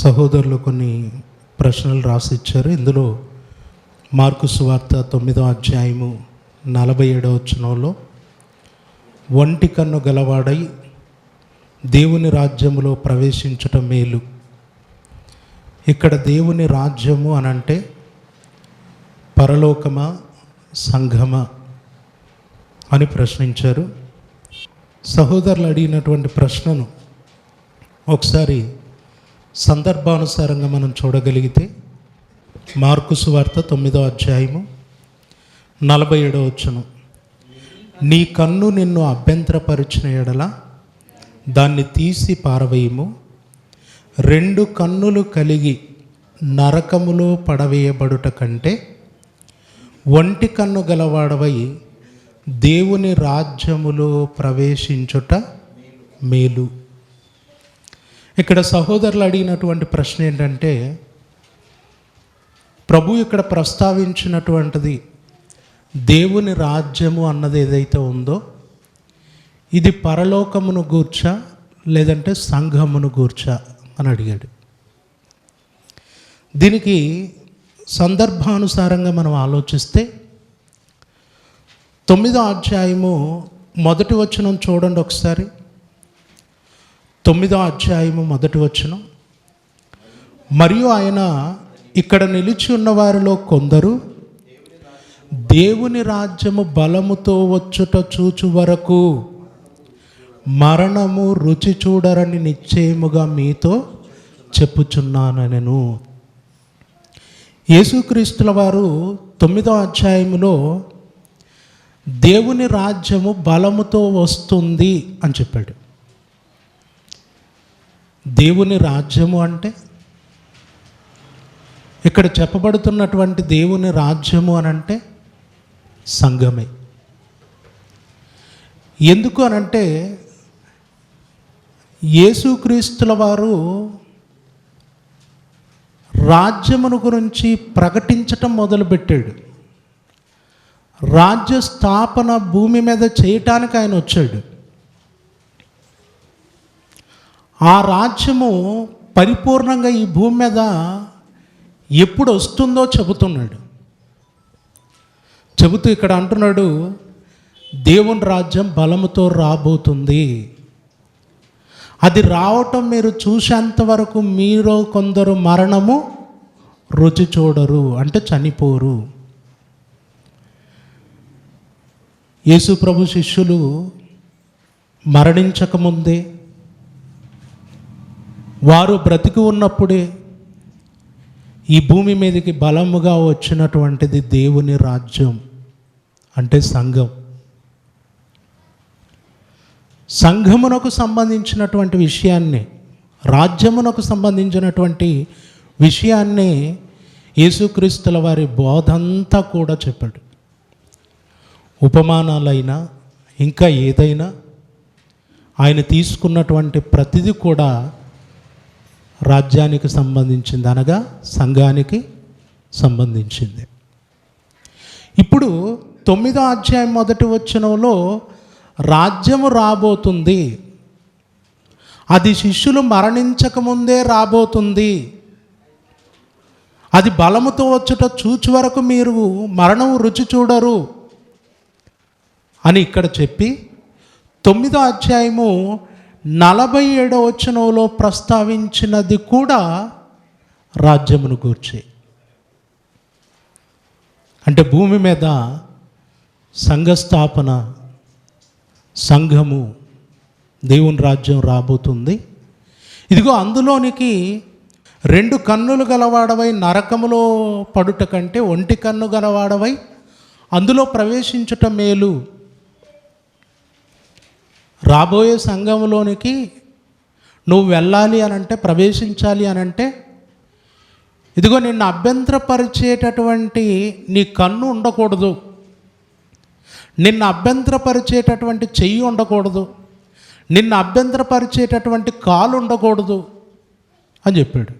సహోదరులు కొన్ని ప్రశ్నలు రాసి ఇచ్చారు ఇందులో మార్కు సువార్త తొమ్మిదో అధ్యాయము నలభై ఏడవ వచనంలో ఒంటి కన్ను గలవాడై దేవుని రాజ్యములో ప్రవేశించటం మేలు. ఇక్కడ దేవుని రాజ్యము అనంటే పరలోకమా సంఘమా అని ప్రశ్నించారు. సహోదరులు అడిగినటువంటి ప్రశ్నను ఒకసారి సందర్భానుసారంగా మనం చూడగలిగితే మార్కు సువార్త తొమ్మిదో అధ్యాయము నలభై ఏడో వచ్చును నీ కన్ను నిన్ను అభ్యంతరపరిచిన ఎడల దాన్ని తీసి పారవేయము. రెండు కన్నులు కలిగి నరకములో పడవేయబడుట కంటే ఒంటి కన్ను గలవాడవై దేవుని రాజ్యములో ప్రవేశించుట మేలు. ఇక్కడ సహోదరులు అడిగినటువంటి ప్రశ్న ఏంటంటే ప్రభు ఇక్కడ ప్రస్తావించినటువంటిది దేవుని రాజ్యము అన్నది ఏదైతే ఉందో ఇది పరలోకమును గూర్చా లేదంటే సంఘమును గూర్చా అని అడిగాడు. దీనికి సందర్భానుసారంగా మనం ఆలోచిస్తే తొమ్మిదో అధ్యాయము మొదటి వచనం చూడండి ఒకసారి. తొమ్మిదో అధ్యాయము మొదటి వచనం. మరియు ఆయన ఇక్కడ నిలిచి ఉన్న వారిలో కొందరు దేవుని రాజ్యము బలముతో వచ్చుట చూచు వరకు మరణము రుచి చూడరని నిశ్చయముగా మీతో చెప్పుచున్నానెను. యేసుక్రీస్తుల వారు తొమ్మిదో అధ్యాయములో దేవుని రాజ్యము బలముతో వస్తుంది అని చెప్పాడు. దేవుని రాజ్యము అంటే? ఇక్కడ చెప్పబడుతున్నటువంటి దేవుని రాజ్యము అని అంటే సంఘమే. ఎందుకు అనంటే యేసుక్రీస్తుల వారు రాజ్యమును గురించి ప్రకటించటం మొదలుపెట్టాడు. రాజ్య స్థాపన భూమి మీద చేయటానికి ఆయన వచ్చాడు. ఆ రాజ్యము పరిపూర్ణంగా ఈ భూమి మీద ఎప్పుడు వస్తుందో చెబుతున్నాడు. చెబుతూ ఇక్కడ అంటున్నాడు దేవుని రాజ్యం బలముతో రాబోతుంది. అది రావటం మీరు చూసేంత వరకు మీరు కొందరు మరణము రుచి చూడరు అంటే చనిపోరు. యేసు ప్రభు శిష్యులు మరణించకముందే వారు బ్రతికి ఉన్నప్పుడే ఈ భూమి మీదకి బలముగా వచ్చినటువంటిది దేవుని రాజ్యం అంటే సంఘం. సంఘమునకు సంబంధించినటువంటి విషయాన్ని రాజ్యమునకు సంబంధించినటువంటి విషయాన్ని యేసుక్రీస్తుల వారి బోధంతా కూడా చెప్పాడు. ఉపమానాలైనా ఇంకా ఏదైనా ఆయన తీసుకున్నటువంటి ప్రతిదీ కూడా రాజ్యానికి సంబంధించింది అనగా సంఘానికి సంబంధించింది. ఇప్పుడు తొమ్మిదో అధ్యాయం మొదటి వచనంలో రాజ్యము రాబోతుంది. అది శిష్యులు మరణించకముందే రాబోతుంది. అది బలముతో వచ్చుట చూచి వరకు మీరు మరణం రుచి చూడరు అని ఇక్కడ చెప్పి తొమ్మిదో అధ్యాయము నలభై ఏడో వచనంలో ప్రస్తావించినది కూడా రాజ్యమును గూర్చి. అంటే భూమి మీద సంఘస్థాపన సంఘము దేవుని రాజ్యం రాబోతుంది. ఇదిగో అందులోనికి రెండు కన్నులు గలవాడవై నరకములో పడుట కంటే ఒంటి కన్ను గలవాడవై అందులో ప్రవేశించుట మేలు. రాబోయే సంఘంలోనికి నువ్వు వెళ్ళాలి అని అంటే ప్రవేశించాలి అని అంటే ఇదిగో నిన్ను అభ్యంతరపరిచేటటువంటి నీ కన్ను ఉండకూడదు. నిన్ను అభ్యంతరపరిచేటటువంటి చెయ్యి ఉండకూడదు. నిన్ను అభ్యంతరపరిచేటటువంటి కాలు ఉండకూడదు అని చెప్పాడు.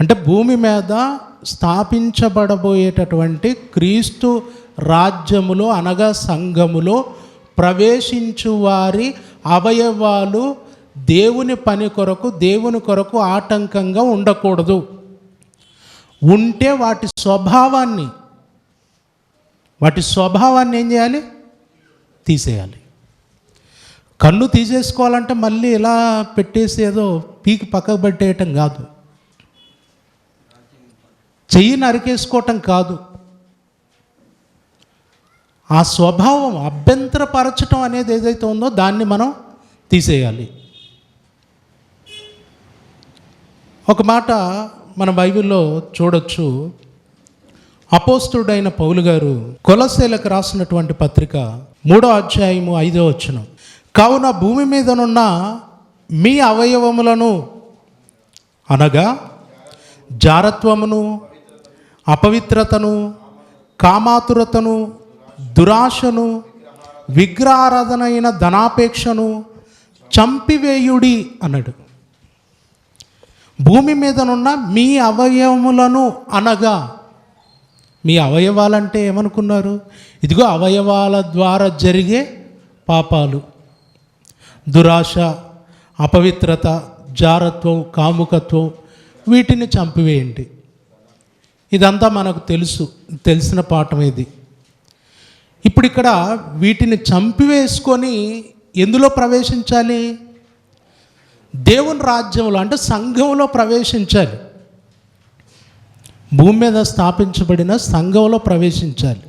అంటే భూమి మీద స్థాపించబడబోయేటటువంటి క్రీస్తు రాజ్యములో అనగా సంఘములో ప్రవేశించు వారి అవయవాలు దేవుని పని కొరకు దేవుని కొరకు ఆటంకంగా ఉండకూడదు. ఉంటే వాటి స్వభావాన్ని వాటి స్వభావాన్ని ఏం చేయాలి? తీసేయాలి. కన్ను తీసేసుకోవాలంటే మళ్ళీ ఇలా పెట్టేసి ఏదో పీకి పక్కకు పెట్టేయటం కాదు. చెయ్యి నరికేసుకోవటం కాదు. ఆ స్వభావం అభ్యంతరపరచటం అనేది ఏదైతే ఉందో దాన్ని మనం తీసేయాలి. ఒక మాట మన బైబిల్లో చూడొచ్చు. అపోస్తుడైన పౌలు గారు కొలసేలకు రాసినటువంటి పత్రిక మూడో అధ్యాయము ఐదో వచనం. కావున భూమి మీదనున్న మీ అవయవములను అనగా జారత్వమును అపవిత్రతను కామాతురతను దురాశను విగ్రహారాధన అయిన ధనాపేక్షను చంపివేయుడి అన్నాడు భూమి మీదనున్న మీ అవయవములను అనగా మీ అవయవాలంటే ఏమనుకున్నారు? ఇదిగో అవయవాల ద్వారా జరిగే పాపాలు. దురాశ అపవిత్రత జారత్వం కాముకత్వం వీటిని చంపివేయండి. ఇదంతా మనకు తెలుసు తెలిసిన పాఠం ఇది. ఇప్పుడు ఇక్కడ వీటిని చంపివేసుకొని ఎందులో ప్రవేశించాలి? దేవుని రాజ్యంలో అంటే సంఘంలో ప్రవేశించాలి. భూమి మీద స్థాపించబడిన సంఘంలో ప్రవేశించాలి.